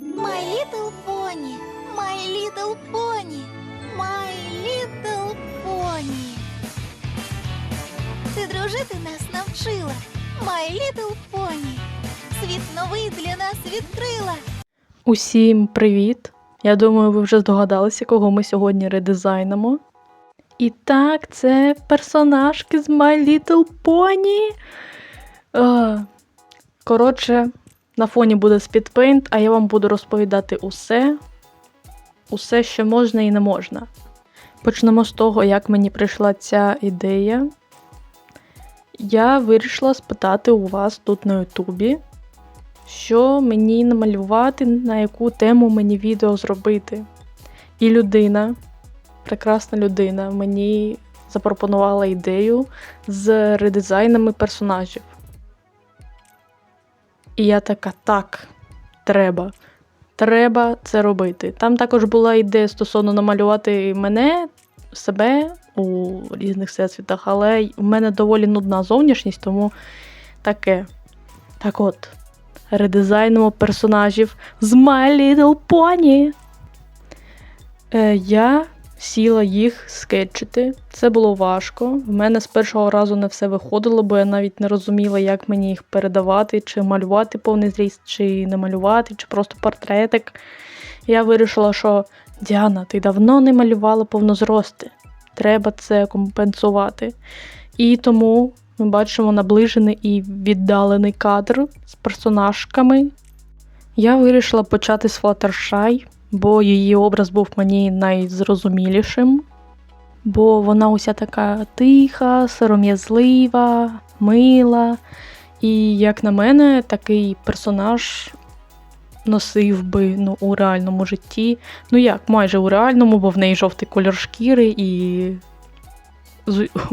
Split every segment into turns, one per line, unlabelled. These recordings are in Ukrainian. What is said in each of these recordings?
My Little Pony, My Little Pony, My Little Pony. Ти дружити нас навчила, My Little Pony. Світ новий для нас відкрила.
Усім привіт! Я думаю, ви вже здогадалися, кого ми сьогодні редизайнимо. І так, це персонажки з My Little Pony. Коротше, на фоні буде спідпейнт, а я вам буду розповідати усе, усе, що можна і не можна. Почнемо з того, як мені прийшла ця ідея. Я вирішила спитати у вас тут на Ютубі, що мені намалювати, на яку тему мені відео зробити. І людина, прекрасна людина, мені запропонувала ідею з редизайнами персонажів. І я така, так, треба. Треба це робити. Там також була ідея стосовно намалювати мене, себе у різних всесвітах, але в мене доволі нудна зовнішність, тому таке. Так от, редизайнимо персонажів з My Little Pony. Е, я сіла їх скетчити. Це було важко. В мене з першого разу не все виходило, бо я навіть не розуміла, як мені їх передавати, чи малювати повний зріст, чи не малювати, чи просто портретик. Я вирішила, що Діана, ти давно не малювала повнозрости. Треба це компенсувати. І тому ми бачимо наближений і віддалений кадр з персонажками. Я вирішила почати з Флаттершай, бо її образ був мені найзрозумілішим. Бо вона уся така тиха, сором'язлива, мила. І, як на мене, такий персонаж носив би ну, у реальному житті. Ну як, майже у реальному, бо в неї жовтий кольор шкіри і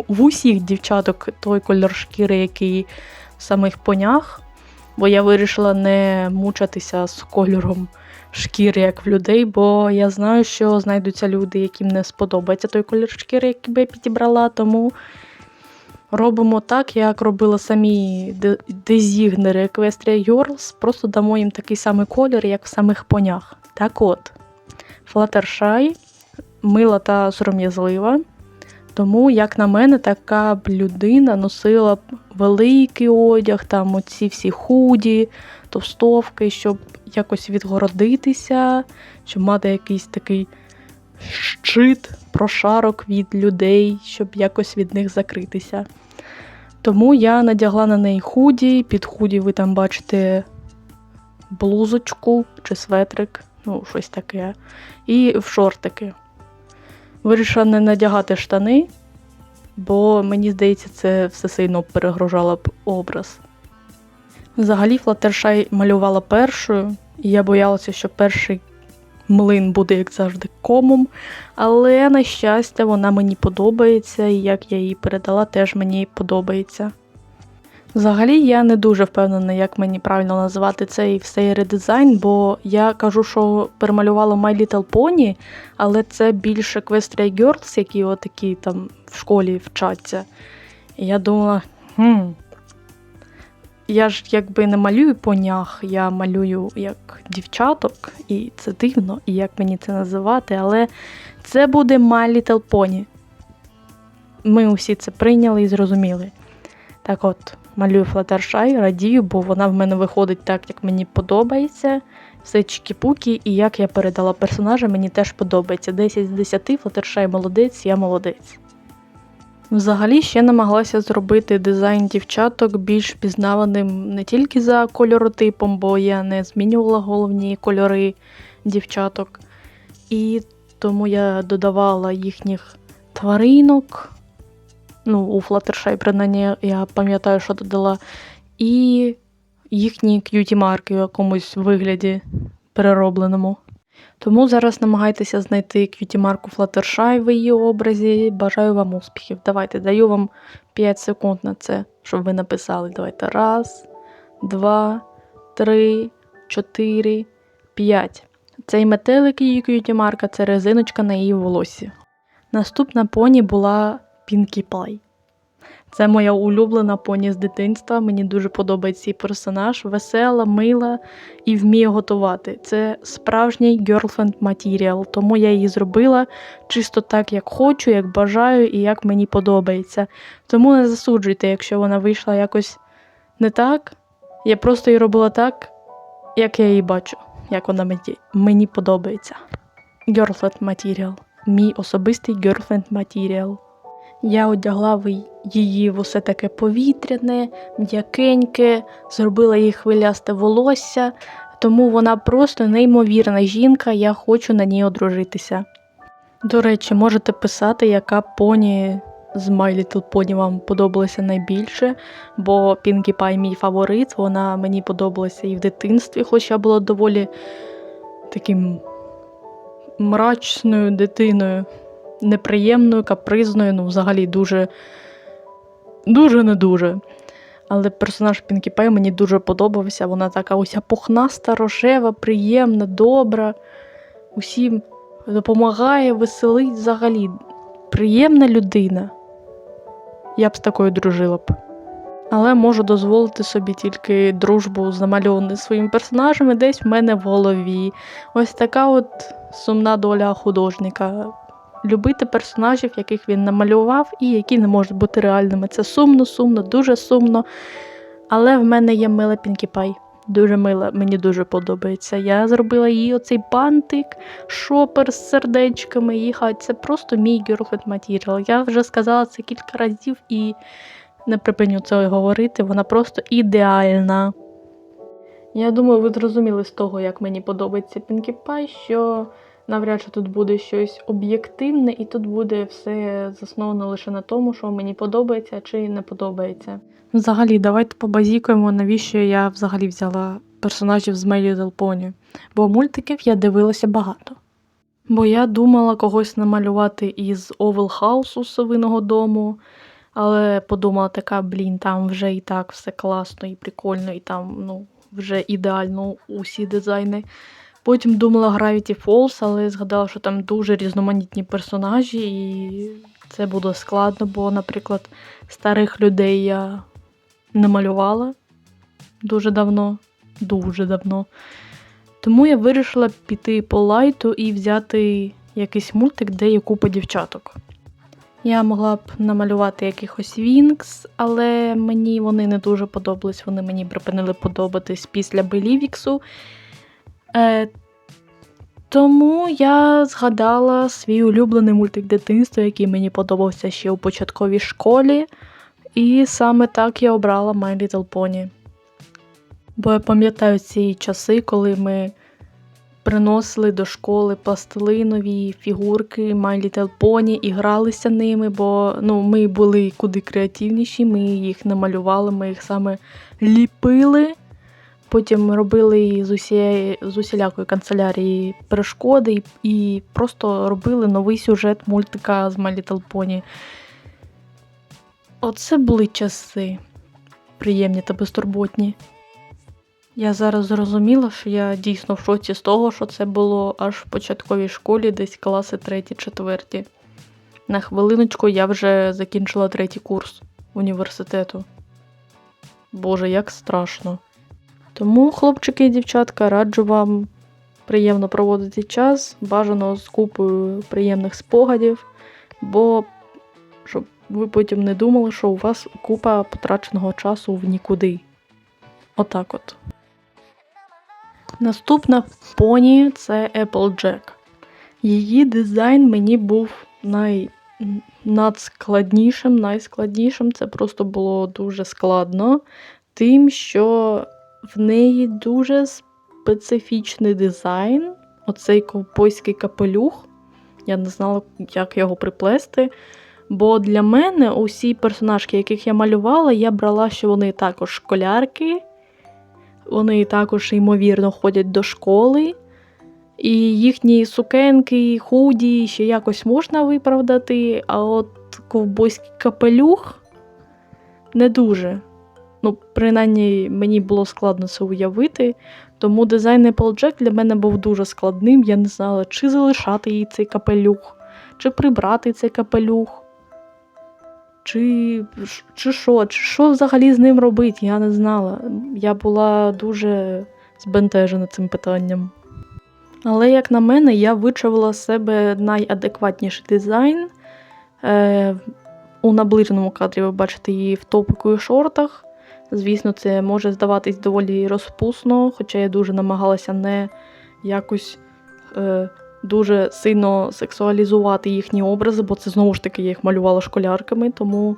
в усіх дівчаток той кольор шкіри, який в самих понях. Бо я вирішила не мучатися з кольором шкіри, як в людей, бо я знаю, що знайдуться люди, яким не сподобається той колір шкіри, який би я підібрала. Тому робимо так, як робили самі де- дезігнери Equestria Girls, просто дамо їм такий самий колір, як в самих понях. Так от, Fluttershy мила та сором'язлива. Тому, як на мене, така б людина носила б великий одяг, там оці всі худі, товстовки, щоб якось відгородитися, щоб мати якийсь такий щит, прошарок від людей, щоб якось від них закритися. Тому я надягла на неї худі, під худі ви там бачите блузочку чи светрик, ну, щось таке, і в шортики. Вирішила не надягати штани, бо мені здається, це все сильно перегружало б образ. Взагалі, Флаттершай малювала першою, і я боялася, що перший млин буде, як завжди, комом. Але, на щастя, вона мені подобається, і як я її передала, теж мені подобається. Взагалі, я не дуже впевнена, як мені правильно називати цей всей редизайн, бо я кажу, що перемалювала My Little Pony, але це більше Equestria Girls, які отакі там в школі вчаться. І я думала, хм. Я ж якби не малюю понях, я малюю як дівчаток, і це дивно, і як мені це називати, але це буде My Little Pony. Ми усі це прийняли і зрозуміли. Так от, малюю Fluttershy, радію, бо вона в мене виходить так, як мені подобається. Все чікі-пукі, і як я передала персонажа, мені теж подобається. 10 з 10, Fluttershy молодець, я молодець. Взагалі ще намагалася зробити дизайн дівчаток більш пізнаваним не тільки за кольоротипом, бо я не змінювала головні кольори дівчаток. І тому я додавала їхніх тваринок. Ну, у Fluttershy, принаймні, я пам'ятаю, що додала. І їхні к'юті-марки в якомусь вигляді переробленому. Тому зараз намагайтеся знайти к'юті-марку Fluttershy в її образі. Бажаю вам успіхів. Давайте, даю вам 5 секунд на це, щоб ви написали. Давайте. Раз, два, три, чотири, п'ять. Цей метелик її к'юті-марка це резиночка на її волосі. Наступна поні була Pinkie Pie. Це моя улюблена поні з дитинства. Мені дуже подобається цей персонаж. Весела, мила і вміє готувати. Це справжній girlfriend матеріал, тому я її зробила чисто так, як хочу, як бажаю і як мені подобається. Тому не засуджуйте, якщо вона вийшла якось не так. Я просто її робила так, як я її бачу, як вона мені, подобається. Girlfriend матеріал. Мій особистий girlfriend матеріал. Я одягла її в усе таке повітряне, м'якеньке, зробила їй хвилясте волосся, тому вона просто неймовірна жінка, я хочу на ній одружитися. До речі, можете писати, яка поні з My Little Pony вам подобалася найбільше, бо Pinkie Pie мій фаворит, вона мені подобалася і в дитинстві, хоча була доволі таким мрачною дитиною неприємною, капризною, ну, взагалі дуже, дуже не дуже. Але персонаж Пінкі Пай мені дуже подобався. Вона така уся пухнаста, рожева, приємна, добра. Усім допомагає, веселить взагалі. Приємна людина. Я б з такою дружила б. Але можу дозволити собі тільки дружбу з намальованою своїм персонажем і десь в мене в голові. Ось така от сумна доля художника любити персонажів, яких він намалював, і які не можуть бути реальними. Це сумно, сумно, дуже сумно. Але в мене є мила Пінкі Пай. Дуже мила, мені дуже подобається. Я зробила їй оцей бантик, шопер з сердечками, її хать. Це просто мій girlfriend матеріал. Я вже сказала це кілька разів і не припиню це говорити. Вона просто ідеальна. Я думаю, ви зрозуміли з того, як мені подобається Пінкі Пай, що навряд чи тут буде щось об'єктивне, і тут буде все засновано лише на тому, що мені подобається чи не подобається. Взагалі, давайте побазікуємо, навіщо я взагалі взяла персонажів з My Little Бо мультиків я дивилася багато. Бо я думала когось намалювати із Овел Хаусу совиного дому, але подумала така, блін, там вже і так все класно і прикольно, і там ну, вже ідеально усі дизайни. Потім думала Gravity Falls, але згадала, що там дуже різноманітні персонажі, і це буде складно, бо, наприклад, старих людей я не малювала дуже давно, дуже давно. Тому я вирішила піти по лайту і взяти якийсь мультик, де є купа дівчаток. Я могла б намалювати якихось Вінкс, але мені вони не дуже подобались. Вони мені припинили подобатись після Белівіксу. Е, тому я згадала свій улюблений мультик дитинства, який мені подобався ще у початковій школі. І саме так я обрала My Little Pony. Бо я пам'ятаю ці часи, коли ми приносили до школи пластилинові фігурки My Little Pony і гралися ними, бо ну, ми були куди креативніші, ми їх не малювали, ми їх саме ліпили. Потім робили з, усієї, з усілякої канцелярії перешкоди і, просто робили новий сюжет мультика з My Little Pony. Оце були часи приємні та безтурботні. Я зараз зрозуміла, що я дійсно в шоці з того, що це було аж в початковій школі, десь класи треті-четверті. На хвилиночку я вже закінчила третій курс університету. Боже, як страшно. Тому, хлопчики і дівчатка, раджу вам приємно проводити час, бажано з купою приємних спогадів, бо щоб ви потім не думали, що у вас купа потраченого часу в нікуди. Отак от. Наступна поні це Applejack. Її дизайн мені був най... надскладнішим, найскладнішим. Це просто було дуже складно, тим, що в неї дуже специфічний дизайн. Оцей ковбойський капелюх. Я не знала, як його приплести. Бо для мене усі персонажки, яких я малювала, я брала, що вони також школярки, вони також, ймовірно, ходять до школи, і їхні сукенки, худі ще якось можна виправдати, а от ковбойський капелюх не дуже. Ну, принаймні, мені було складно це уявити. Тому дизайн Applejack для мене був дуже складним. Я не знала, чи залишати їй цей капелюх, чи прибрати цей капелюх. Чи, чи що, чи що взагалі з ним робити, я не знала. Я була дуже збентежена цим питанням. Але, як на мене, я вичавила себе найадекватніший дизайн. Е, у наближеному кадрі ви бачите її в топику і шортах. Звісно, це може здаватись доволі розпусно, хоча я дуже намагалася не якось е, дуже сильно сексуалізувати їхні образи, бо це знову ж таки я їх малювала школярками, тому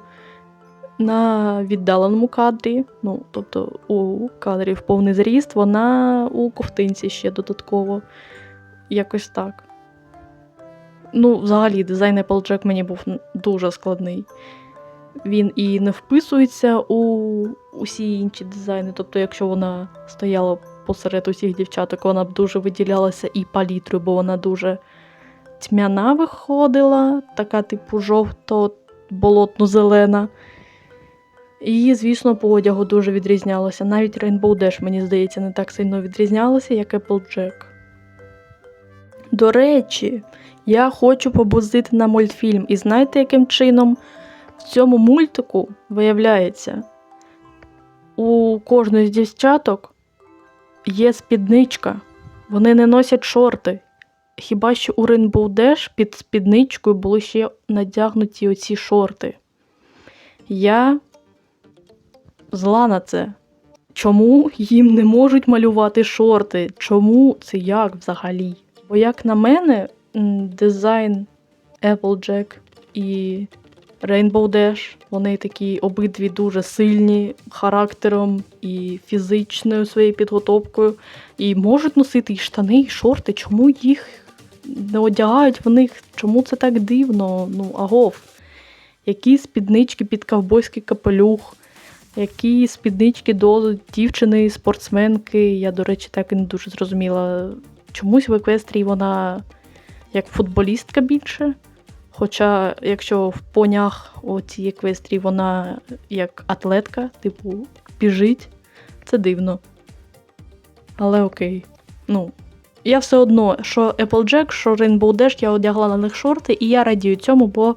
на віддаленому кадрі, ну, тобто у кадрі в повний зріст, вона у ковтинці ще додатково. Якось так. Ну, взагалі, дизайн Applejack мені був дуже складний. Він і не вписується у усі інші дизайни. Тобто, якщо вона стояла посеред усіх дівчаток, вона б дуже виділялася і палітрою, бо вона дуже тьмяна виходила, така, типу, жовто-болотно-зелена. І, звісно, по одягу дуже відрізнялася. Навіть Rainbow Dash, мені здається, не так сильно відрізнялася, як Applejack. До речі, я хочу побузити на мультфільм. І знаєте, яким чином в цьому мультику виявляється, у кожної з дівчаток є спідничка. Вони не носять шорти. Хіба що у Rainbow Dash під спідничкою були ще надягнуті оці шорти. Я зла на це. Чому їм не можуть малювати шорти? Чому це як взагалі? Бо, як на мене, дизайн Applejack і Rainbow Dash, вони такі обидві дуже сильні характером і фізичною своєю підготовкою, і можуть носити і штани, і шорти. Чому їх не одягають в них? Чому це так дивно? Ну, агов. Які спіднички під ковбойський капелюх, які спіднички до дівчини, спортсменки. Я, до речі, так і не дуже зрозуміла. Чомусь в еквестрії вона як футболістка більше. Хоча, якщо в понях у цій еквестрії вона як атлетка, типу, біжить, це дивно. Але окей. Ну, я все одно, що Applejack, що Rainbow Dash, я одягла на них шорти, і я радію цьому, бо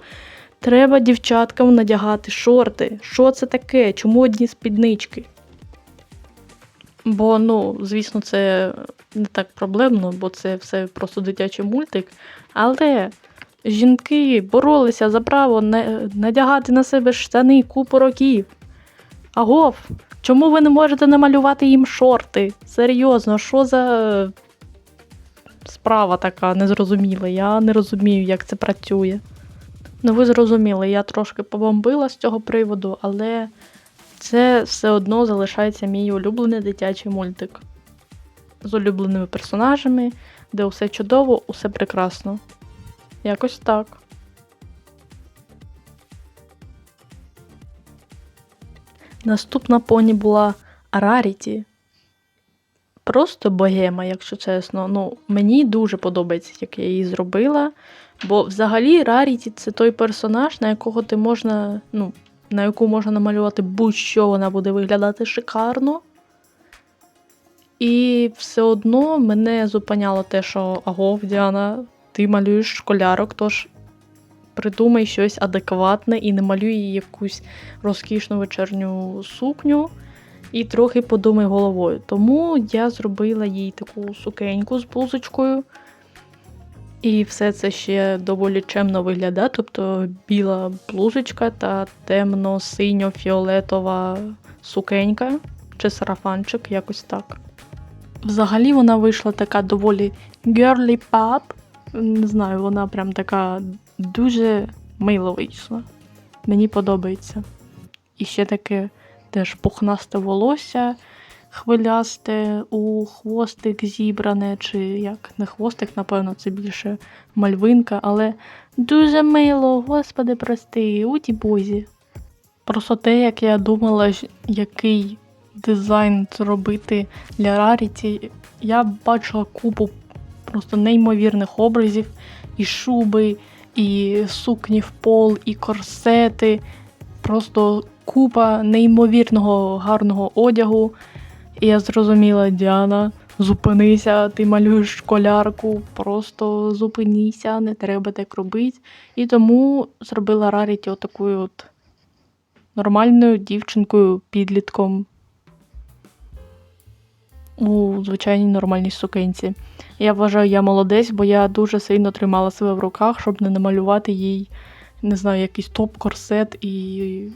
треба дівчаткам надягати шорти. Що це таке? Чому одні спіднички? Бо, ну, звісно, це не так проблемно, бо це все просто дитячий мультик. Але жінки боролися за право на- надягати на себе штани купу років. Агов, чому ви не можете намалювати їм шорти? Серйозно, що за е, справа така незрозуміла? Я не розумію, як це працює. Ну, ви зрозуміли, я трошки побомбила з цього приводу, але це все одно залишається мій улюблений дитячий мультик. З улюбленими персонажами, де усе чудово, усе прекрасно. Якось так. Наступна поні була Раріті. Просто богема, якщо чесно. Ну, мені дуже подобається, як я її зробила. Бо взагалі Раріті це той персонаж, на якого ти можна, ну, на яку можна намалювати будь-що, вона буде виглядати шикарно. І все одно мене зупиняло те, що агов, Діана, ти малюєш школярок, тож придумай щось адекватне і не малюй їй якусь розкішну вечірню сукню. І трохи подумай головою. Тому я зробила їй таку сукеньку з блузочкою. І все це ще доволі чемно виглядає, тобто біла блузочка та темно-синьо-фіолетова сукенька чи сарафанчик, якось так. Взагалі вона вийшла така доволі girly pop. Не знаю, вона прям така дуже мило вийшла. Мені подобається. І ще таке теж пухнасте волосся, хвилясте, у хвостик зібране, чи як не хвостик, напевно, це більше мальвинка, але дуже мило, господи, прости, у бозі. Просто те, як я думала, який дизайн зробити для Раріті, я бачила купу просто неймовірних образів, і шуби, і сукні в пол, і корсети. Просто купа неймовірного гарного одягу. І я зрозуміла, Діана, зупинися, ти малюєш школярку, просто зупиніся, не треба так робити. І тому зробила Раріті отакою от нормальною дівчинкою, підлітком у звичайній нормальній сукенці. Я вважаю, я молодець, бо я дуже сильно тримала себе в руках, щоб не намалювати їй, не знаю, якийсь топ-корсет і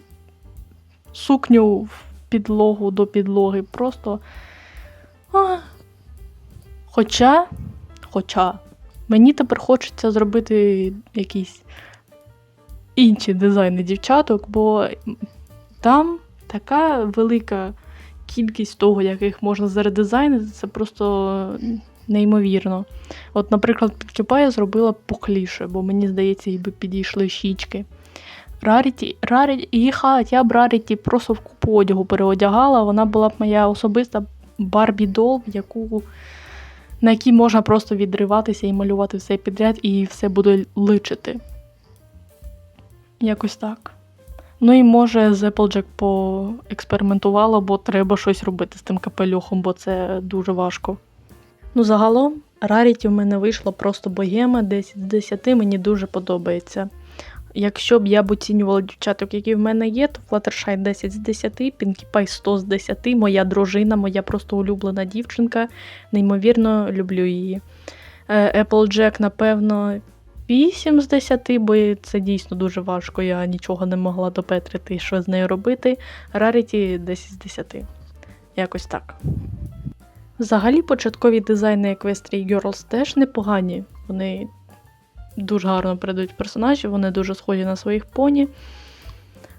сукню в підлогу до підлоги. Просто. А. Хоча, хоча, мені тепер хочеться зробити якісь інші дизайни дівчаток, бо там така велика кількість того, яких можна заредизайнити, це просто неймовірно. От, наприклад, під Кіпа я зробила пухліше, бо мені здається, їй би підійшли щічки. Раріті, Раріті, хат, я б Раріті просто в купу одягу переодягала. Вона була б моя особиста Барбі дол, яку, на якій можна просто відриватися і малювати все підряд, і все буде личити. Якось так. Ну і може з Applejack поекспериментувала, бо треба щось робити з тим капелюхом, бо це дуже важко. Ну, загалом, Rarity в мене вийшло просто богема 10 з 10, мені дуже подобається. Якщо б я б оцінювала дівчаток, які в мене є, то Fluttershy 10 з 10, Pinkie Pie 100 з 10, моя дружина, моя просто улюблена дівчинка. Неймовірно люблю її. Е, Applejack, напевно, 8 з 10, бо це дійсно дуже важко. Я нічого не могла допетрити, що з нею робити. Rarity 10 з 10. Якось так. Взагалі, початкові дизайни Equestria Girls теж непогані. Вони дуже гарно передають персонажів, вони дуже схожі на своїх поні.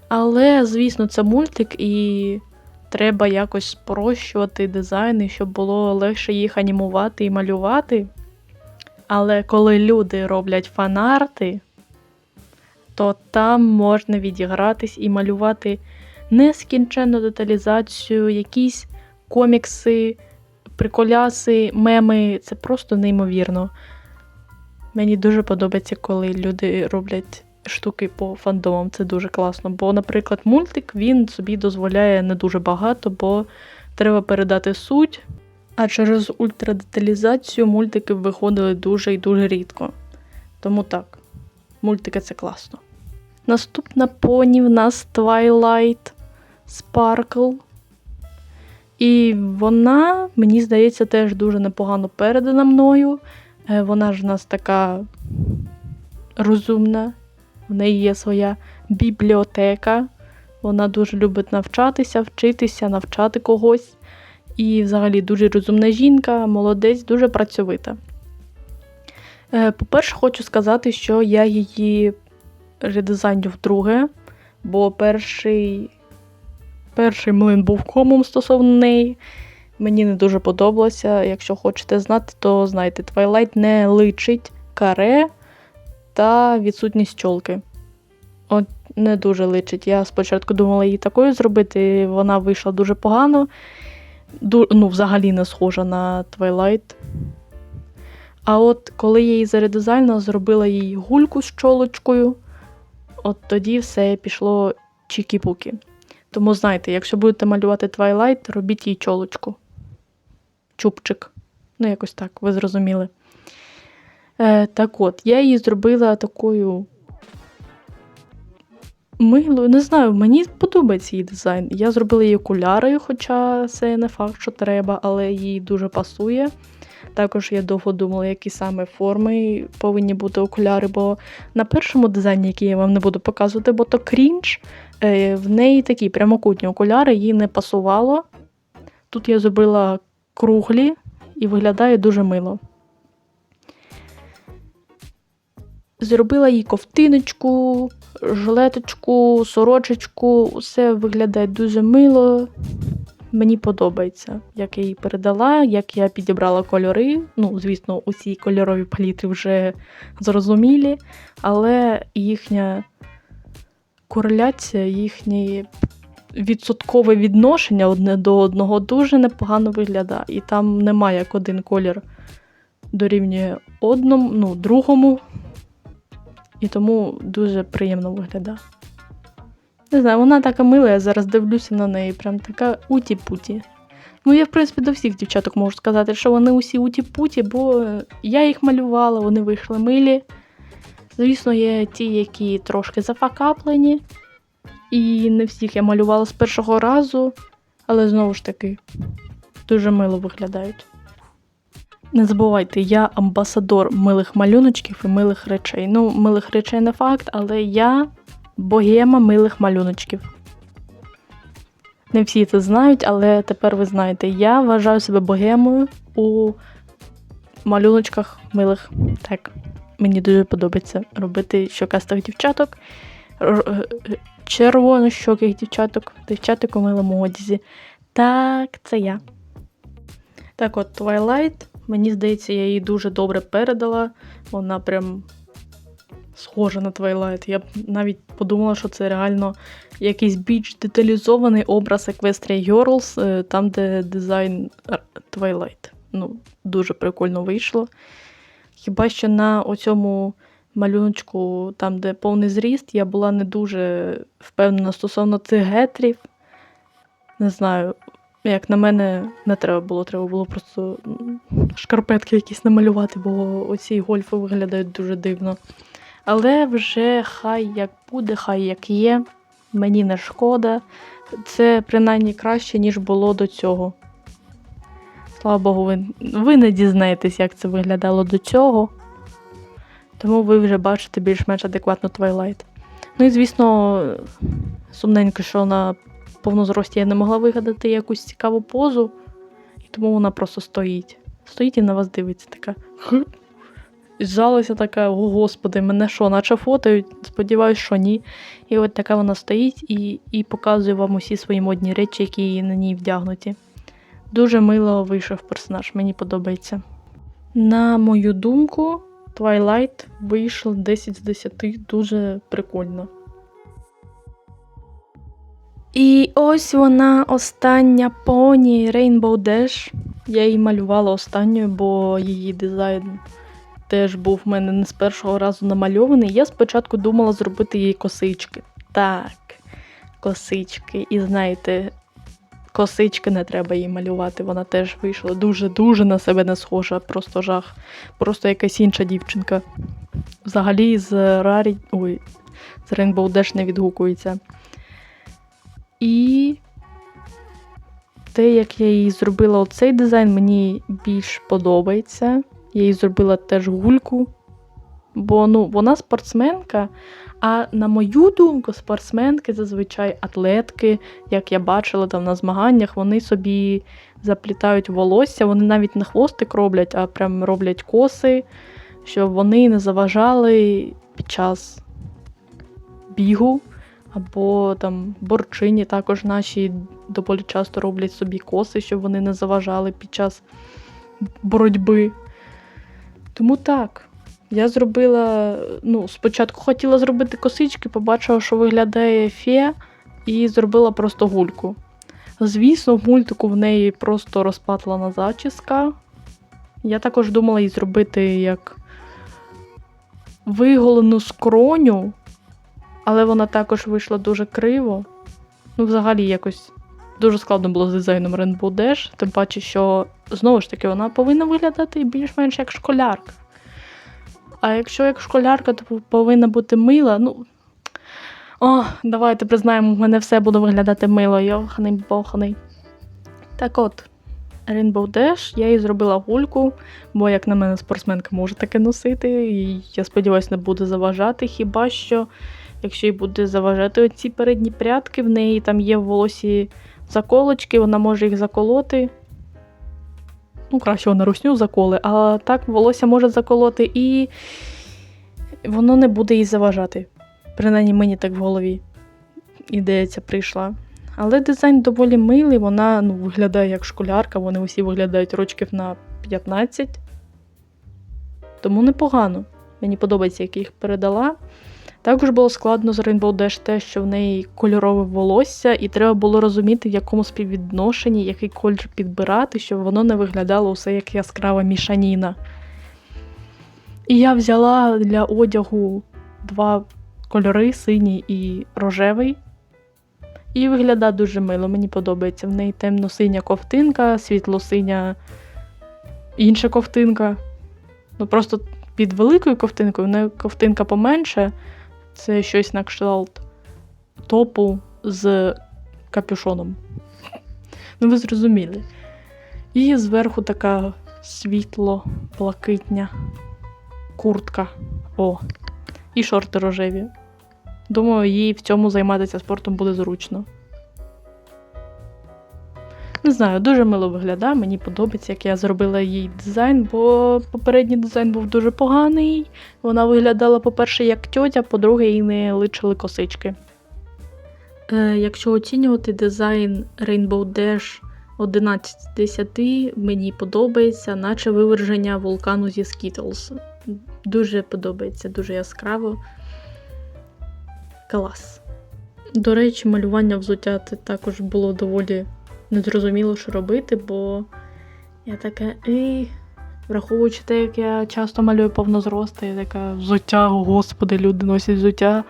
Але, звісно, це мультик, і треба якось спрощувати дизайни, щоб було легше їх анімувати і малювати. Але коли люди роблять фанарти, то там можна відігратись і малювати нескінченну деталізацію, якісь комікси, приколяси, меми. Це просто неймовірно. Мені дуже подобається, коли люди роблять штуки по фандомам. Це дуже класно. Бо, наприклад, мультик він собі дозволяє не дуже багато, бо треба передати суть. А через ультрадеталізацію мультики виходили дуже і дуже рідко. Тому так, мультики це класно. Наступна поні в нас Twilight Sparkle. І вона, мені здається, теж дуже непогано передана мною. Е, Вона ж в нас така розумна, в неї є своя бібліотека. Вона дуже любить навчатися, вчитися, навчати когось. І взагалі дуже розумна жінка, молодець, дуже працьовита. Е, По-перше, хочу сказати, що я її редизайню вдруге, бо перший, перший млин був комом стосовно неї. Мені не дуже подобалося. Якщо хочете знати, то знайте, Twilight не личить каре та відсутність чолки. От не дуже личить. Я спочатку думала її такою зробити, вона вийшла дуже погано. Ну, взагалі не схожа на Twilight. А от коли я її заредизайнила, зробила їй гульку з чолочкою, от тоді все пішло чікі-пуки. Тому знайте, якщо будете малювати Twilight, робіть їй чолочку. Чубчик. Ну, якось так, ви зрозуміли. Е, так от, я її зробила такою милою. Не знаю, мені подобається її дизайн. Я зробила її окуляри, хоча це не факт, що треба, але їй дуже пасує. Також я довго думала, які саме форми повинні бути окуляри, бо на першому дизайні, який я вам не буду показувати, бо то крінж, е, в неї такі прямокутні окуляри, їй не пасувало. Тут я зробила круглі і виглядає дуже мило. Зробила їй ковтиночку, жилеточку, сорочечку. Усе виглядає дуже мило. Мені подобається, як я її передала, як я підібрала кольори. Ну, звісно, усі кольорові палітри вже зрозумілі, але їхня кореляція, їхнє відсоткове відношення одне до одного дуже непогано виглядає. І там немає як один колір дорівнює одному, ну, другому. І тому дуже приємно виглядає. Не знаю, вона така мила, я зараз дивлюся на неї, прям така уті-путі. Ну, я, в принципі, до всіх дівчаток можу сказати, що вони усі уті-путі, бо я їх малювала, вони вийшли милі. Звісно, є ті, які трошки зафакаплені. І не всіх я малювала з першого разу, але знову ж таки дуже мило виглядають. Не забувайте, я амбасадор милих малюночків і милих речей. Ну, милих речей не факт, але я богема милих малюночків. Не всі це знають, але тепер ви знаєте, я вважаю себе богемою у малюночках милих. Так, мені дуже подобається робити щокастих дівчаток, е, червонощоких дівчаток, дівчаток у милому одязі. Так, це я. Так от, Twilight, мені здається, я її дуже добре передала. Вона прям схожа на Twilight. Я б навіть подумала, що це реально якийсь більш деталізований образ Equestria Girls, е, там, де дизайн Twilight. Ну, дуже прикольно вийшло. Хіба що на оцьому малюночку, там, де повний зріст, я була не дуже впевнена стосовно цих гетрів. Не знаю, як на мене, не треба було, треба було просто шкарпетки якісь намалювати, бо оці гольфи виглядають дуже дивно. Але вже хай як буде, хай як є, мені не шкода. Це принаймні краще, ніж було до цього. Слава Богу, ви, ви не дізнаєтесь, як це виглядало до цього. Тому ви вже бачите більш-менш адекватно Twilight. Ну і звісно, сумненько, що на повнозрості я не могла вигадати якусь цікаву позу, і тому вона просто стоїть. Стоїть і на вас дивиться така. І Зжалася така, о господи, мене що, наче фотоють? Сподіваюсь, що ні. І от така вона стоїть і, і показує вам усі свої модні речі, які на ній вдягнуті. Дуже мило вийшов персонаж, мені подобається. На мою думку, Twilight вийшло 10 з 10, дуже прикольно. І ось вона остання поні Rainbow Dash. Я її малювала останньою, бо її дизайн теж був в мене не з першого разу намальований. Я спочатку думала зробити їй косички. Так, косички. І знаєте, косички не треба їй малювати. Вона теж вийшла дуже-дуже на себе не схожа, просто жах. Просто якась інша дівчинка. Взагалі з Рарі. Ой, з Rainbow Dash не відгукується. І те, як я їй зробила оцей дизайн, мені більш подобається. Я їй зробила теж гульку. Бо ну, вона спортсменка. А на мою думку, спортсменки зазвичай атлетки, як я бачила там на змаганнях, вони собі заплітають волосся, вони навіть не хвостик роблять, а прям роблять коси, щоб вони не заважали під час бігу. Або там борчині також наші доволі часто роблять собі коси, щоб вони не заважали під час боротьби. Тому так, я зробила, ну, спочатку хотіла зробити косички, побачила, що виглядає фе, і зробила просто гульку. Звісно, в мультику в неї просто розпатлана зачіска. Я також думала їй зробити як виголену скроню, але вона також вийшла дуже криво. Ну, взагалі, якось дуже складно було з дизайном Rainbow Dash, тим паче, що знову ж таки вона повинна виглядати більш-менш як школярка. А якщо як школярка, то повинна бути мила. Ну. О, давайте признаємо, в мене все буде виглядати мило, йоханий боханий. Так от, Rainbow Dash, я їй зробила гульку, бо, як на мене, спортсменка може таке носити, і я сподіваюся, не буде заважати. Хіба що, якщо їй буде заважати оці передні прядки, в неї там є в волосі заколочки, вона може їх заколоти. Ну, краще вона русню заколи, а так волосся може заколоти і воно не буде їй заважати. Принаймні мені так в голові ідея ця прийшла. Але дизайн доволі милий, вона ну, виглядає як школярка, вони усі виглядають рочків на 15. Тому непогано. Мені подобається, як я їх передала. Також було складно з Rainbow Dash те, що в неї кольорове волосся, і треба було розуміти, в якому співвідношенні, який колір підбирати, щоб воно не виглядало усе як яскрава мішаніна. І я взяла для одягу два кольори синій і рожевий. І виглядає дуже мило, мені подобається. В неї темно-синя ковтинка, світло-синя інша ковтинка. Ну, просто під великою ковтинкою, в неї ковтинка поменше. Це щось на кшталт топу з капюшоном. Ну, ви зрозуміли. І зверху така світло, блакитня куртка. О, і шорти рожеві. Думаю, їй в цьому займатися спортом буде зручно. Не знаю, дуже мило виглядає, мені подобається, як я зробила їй дизайн, бо попередній дизайн був дуже поганий. Вона виглядала, по-перше, як тьотя, по-друге, їй не личили косички. Е, якщо оцінювати дизайн Rainbow Dash 11 з 10, мені подобається, наче виверження вулкану зі Skittles. Дуже подобається, дуже яскраво. Клас. До речі, малювання взуття також було доволі незрозуміло, що робити, бо я така, ей, враховуючи те, як я часто малюю повнозрости, я така взуття, господи, люди носять взуття.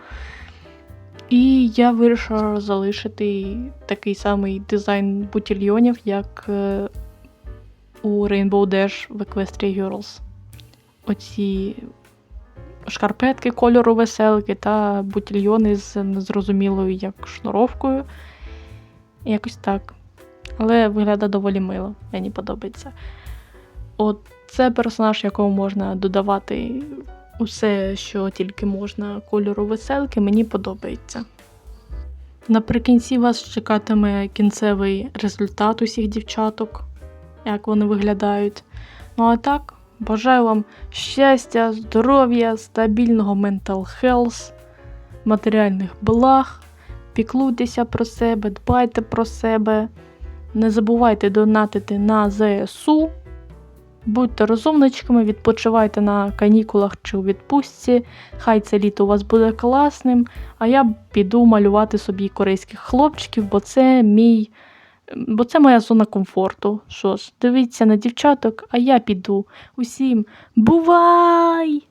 І я вирішила залишити такий самий дизайн бутільйонів, як е, у Rainbow Dash в Equestria Girls. Оці шкарпетки кольору веселки та бутільйони з незрозумілою як шнуровкою. Якось так. Але виглядає доволі мило, мені подобається. От це персонаж, якому можна додавати усе, що тільки можна кольору веселки, мені подобається. Наприкінці вас чекатиме кінцевий результат усіх дівчаток, як вони виглядають. Ну а так, бажаю вам щастя, здоров'я, стабільного mental health, матеріальних благ. Піклуйтеся про себе, дбайте про себе. Не забувайте донатити на ЗСУ. Будьте розумничками, відпочивайте на канікулах чи у відпустці. Хай це літо у вас буде класним. А я піду малювати собі корейських хлопчиків, бо це мій. Бо це моя зона комфорту. Що ж, дивіться на дівчаток, а я піду. Усім бувай!